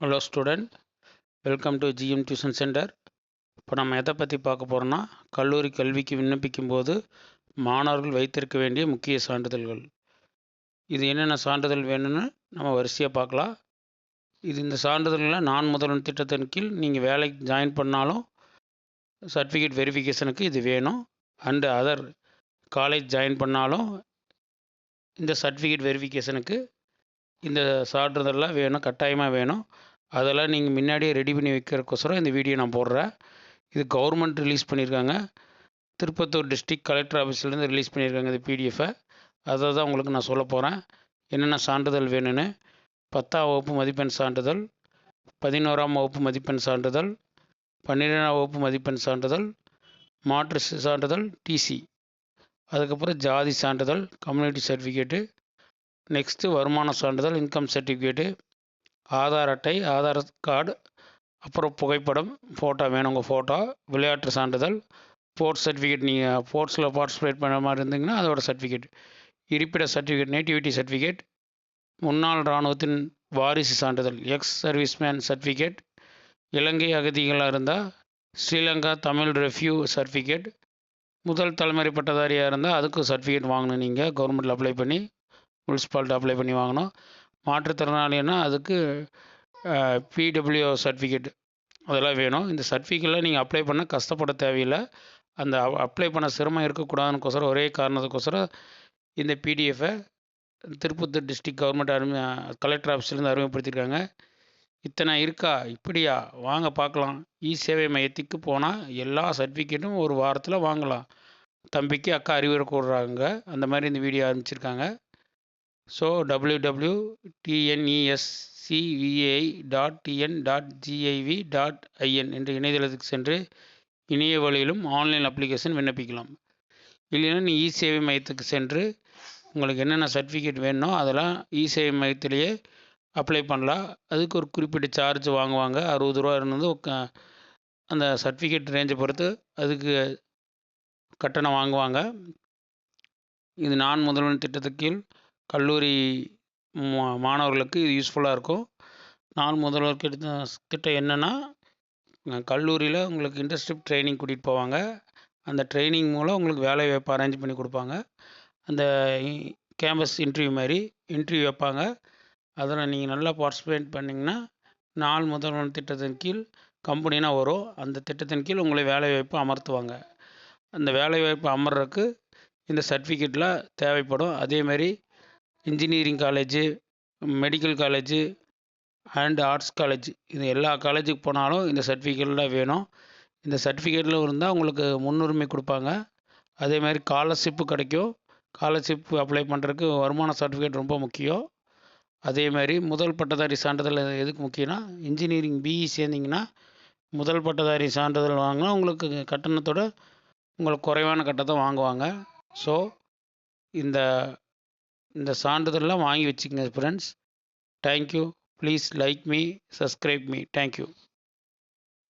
Hello student welcome to GM tuition centre இப்போ நம்ம எதை பற்றி பார்க்க போகிறோம்னா கல்லூரி கல்விக்கு விண்ணப்பிக்கும் போது மாணவர்கள் வைத்திருக்க வேண்டிய முக்கிய சான்றிதழ்கள். இது என்னென்ன சான்றிதழ் வேணும்னு நம்ம வரிசையாக பார்க்கலாம். இது இந்த சான்றிதழ்களை நான் முதல்வன் திட்டத்தின் கீழ் நீங்கள் வேலைக்கு ஜாயின் பண்ணாலும் சர்டிஃபிகேட் வெரிஃபிகேஷனுக்கு இது வேணும். அண்டு அதர் காலேஜ் ஜாயின் பண்ணாலும் இந்த சர்டிஃபிகேட் வெரிஃபிகேஷனுக்கு இந்த சான்றிதழ்லாம் வேணும் கட்டாயமாக வேணும். அதெல்லாம் நீங்கள் முன்னாடியே ரெடி பண்ணி வைக்கிறக்கோசரம் இந்த வீடியோ நான் போடுறேன். இது கவர்மெண்ட் ரிலீஸ் பண்ணியிருக்காங்க திருப்பத்தூர் டிஸ்ட்ரிக்ட் கலெக்டர் ஆஃபீஸ்லேருந்து ரிலீஸ் பண்ணியிருக்காங்க இந்த பிடிஎஃபை அதை தான் உங்களுக்கு நான் சொல்ல போகிறேன் என்னென்ன சான்றிதழ் வேணும்னு. பத்தாம் வகுப்பு மதிப்பெண் சான்றிதழ் பதினோராம் வகுப்பு மதிப்பெண் சான்றிதழ் பன்னிரெண்டாம் வகுப்பு மதிப்பெண் சான்றிதழ் மாற்று சான்றிதழ் டிசி அதுக்கப்புறம் ஜாதி சான்றிதழ் கம்யூனிட்டி சர்டிஃபிகேட்டு நெக்ஸ்ட்டு வருமான சான்றிதழ் இன்கம் சர்டிஃபிகேட்டு ஆதார் அட்டை ஆதார் கார்டு அப்புறம் புகைப்படம் ஃபோட்டோ வேணும் உங்கள் ஃபோட்டோ விளையாட்டு சான்றிதழ் ஸ்போர்ட்ஸ் சர்டிஃபிகேட் நீங்கள் ஸ்போர்ட்ஸில் பார்ட்டிசிபேட் பண்ணுற மாதிரி இருந்தீங்கன்னா அதோட சர்டிஃபிகேட் இருப்பிட சர்டிஃபிகேட் நேட்டிவிட்டி சர்டிஃபிகேட் முன்னாள் இராணுவத்தின் வாரிசு சான்றிதழ் எக்ஸ் சர்வீஸ்மேன் சர்டிஃபிகேட் இலங்கை அகதிகளாக இருந்தால் ஸ்ரீலங்கா தமிழ் ரெஃப்யூ சர்டிஃபிகேட் முதல் தலைமுறை பட்டதாரியாக இருந்தால் அதுக்கும் சர்டிஃபிகேட் வாங்கணும் நீங்கள் கவர்மெண்ட்டில் அப்ளை பண்ணி முனிசிபாலிட்டி அப்ளை பண்ணி வாங்கணும். மாற்றுத்திறனாளின்னா அதுக்கு பிடபிள்யூ சர்டிஃபிகேட் அதெல்லாம் வேணும். இந்த சர்டிஃபிகேட்லாம் நீங்கள் அப்ளை பண்ண கஷ்டப்பட தேவையில்லை. அந்த அப்ளை பண்ண சிரமம் இருக்கக்கூடாதுனுக்கோசரம் ஒரே காரணத்துக்கோசரம் இந்த பிடிஎஃபை திருப்பத்தூர் டிஸ்ட்ரிக்ட் கவர்மெண்ட் அருமை கலெக்டர் ஆஃபீஸ்லேருந்து அறிமுகப்படுத்தியிருக்காங்க இத்தனை இருக்கா? இப்படியா? வாங்க பார்க்கலாம். இ சேவை மையத்துக்கு போனால் எல்லா சர்டிஃபிகேட்டும் ஒரு வாரத்தில் வாங்கலாம். தம்பிக்கு அக்கா அறிவுரை கூடுறாங்க அந்த மாதிரி இந்த வீடியோ ஆரம்பிச்சிருக்காங்க. So W W TNESCVI dot TN dot GIV dot IN என்ற இணையதளத்துக்கு சென்று இணைய வழியிலும் ஆன்லைன் அப்ளிகேஷன் விண்ணப்பிக்கலாம். இல்லைன்னா நீ இ சேவை மையத்துக்கு சென்று உங்களுக்கு என்னென்ன சர்டிஃபிகேட் வேணும் அதெல்லாம் இ சேவை மையத்திலேயே அப்ளை பண்ணலாம். அதுக்கு ஒரு குறிப்பிட்ட சார்ஜ் வாங்குவாங்க. அறுபது ரூபா இருந்து அந்த சர்டிஃபிகேட் ரேஞ்சை பொறுத்து அதுக்கு கட்டணம் வாங்குவாங்க. இது நான் முதல்வன் திட்டத்துக்கு கீழ் கல்லூரி மாணவர்களுக்கு இது யூஸ்ஃபுல்லாக இருக்கும். நான் முதல்வர் கிட்ட திட்டம் என்னென்னா கல்லூரியில் உங்களுக்கு இன்டர்ன்ஷிப் ட்ரைனிங் கூட்டிகிட்டு போவாங்க. அந்த ட்ரைனிங் மூலம் உங்களுக்கு வேலை வாய்ப்பு அரேஞ்ச் பண்ணி கொடுப்பாங்க. அந்த கேம்பஸ் இன்டர்வியூ மாதிரி இன்டர்வியூ வைப்பாங்க. அதில் நீங்கள் நல்லா பார்ட்டிசிபேட் பண்ணிங்கன்னா நாள் முதல்வன் திட்டத்தின் கீழ் கம்பெனினா வரும். அந்த திட்டத்தின் கீழ் உங்களை வேலை வாய்ப்பு அமர்த்துவாங்க. அந்த வேலை வாய்ப்பு அமர்றதுக்கு இந்த சர்டிஃபிகேட்லாம் தேவைப்படும். அதேமாதிரி engineering college medical college and arts college. இது எல்லா காலேஜுக்கு போனாலும் இந்த சர்டிஃபிகேட்லாம் வேணும். இந்த சர்டிஃபிகேட்டில் இருந்தால் உங்களுக்கு முன்னுரிமை கொடுப்பாங்க. அதே மாதிரி ஸ்காலர்ஷிப்பு கிடைக்கும். ஸ்காலர்ஷிப் அப்ளை பண்ணுறதுக்கு வருமான சர்டிஃபிகேட் ரொம்ப முக்கியம். அதே மாதிரி முதல் பட்டதாரி சான்றிதழ் எதுக்கு முக்கியம்னா இன்ஜினியரிங் பிஇ சேர்ந்திங்கன்னா முதல் பட்டதாரி சான்றிதழ் வாங்கினா உங்களுக்கு கட்டணத்தோட உங்களுக்கு குறைவான கட்டத்தை வாங்குவாங்க. ஸோ இந்த இந்த சான்றிதழ்லாம் வாங்கி வச்சுக்கங்க friends thank you please like me subscribe me thank you